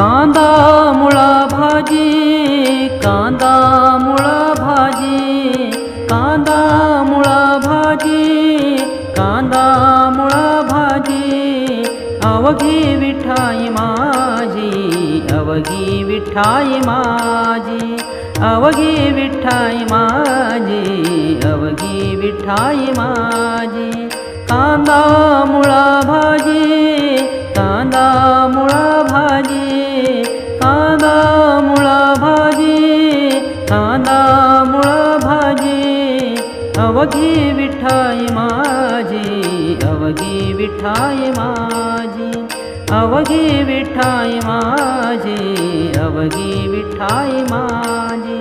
कांदा मुळा भाजी कांदा मुळा भाजी कांदा मुळा भाजी कांदा मुळा भाजी अवघी विठाई माझी अवघी विठाई माझी अवघी विठाई माझी अवघी विठाई माझी कांदा मुळा भाजी कांदा विठाई माझी अवघी विठाई माझी अवघी विठाई माझी अवघी विठाई माझी.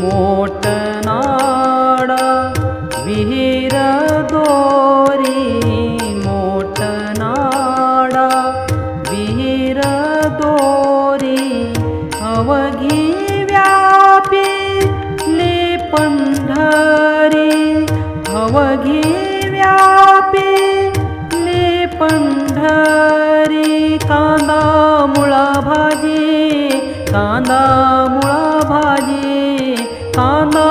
मोटनाडा पंढरी अवघी व्यापी ले पंढरी कांदा मुळा भाजी कांदा मुळा भाजी कांदा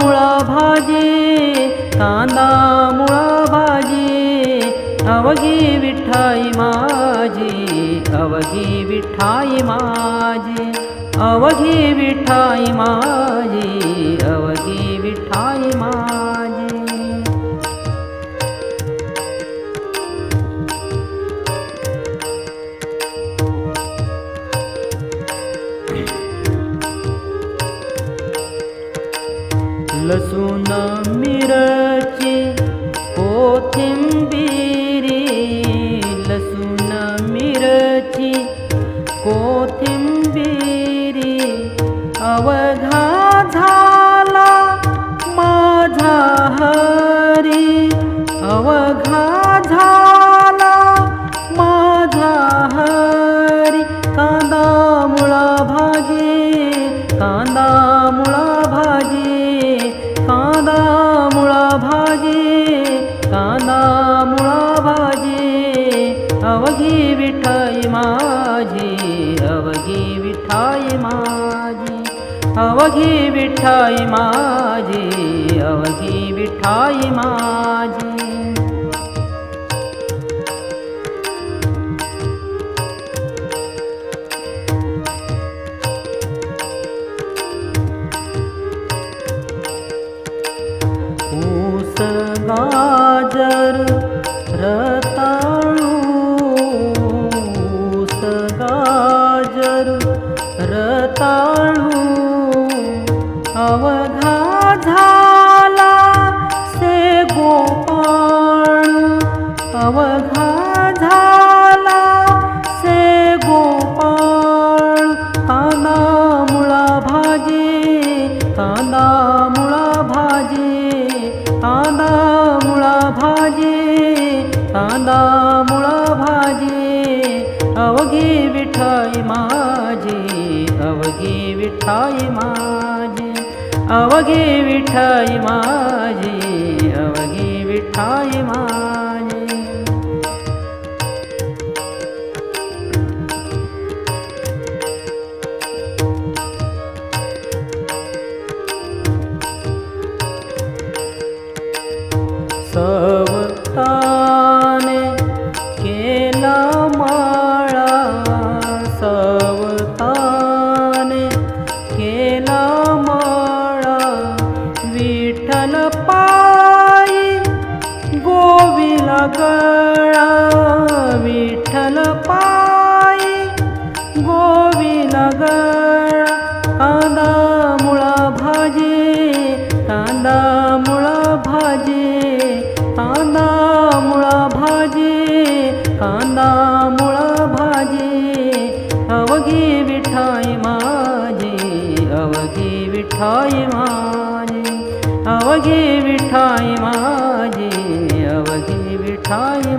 मुळा भाजी कांदा मुळा भाजी अवघी विठाई माझी अवघी विठाई माझी अवघी विठाई माझी सुना विठाई माझी अवघी विठाई माझी अवघी विठाई माझी ऊस गाजर रताळू अवघा झाला से गोपाळ. अवघा झाला से गोपाळ. कांदा मुळा भाजी कांदा मुळा भाजी कांदा मुळा भाजी कांदा मुळा भाजी. अवघी विठाई माझी अवघी विठाई माझी. माझी अवघी विठाई माझी. सवताने केला माळा पायी गोविला गळा विठ्ठल पायी गोविला गळा कांदा मुळा भाजी कांदा मुळा भाजी कांदा मुळा भाजी कांदा अवघी विठाई माझी अवघी विठाई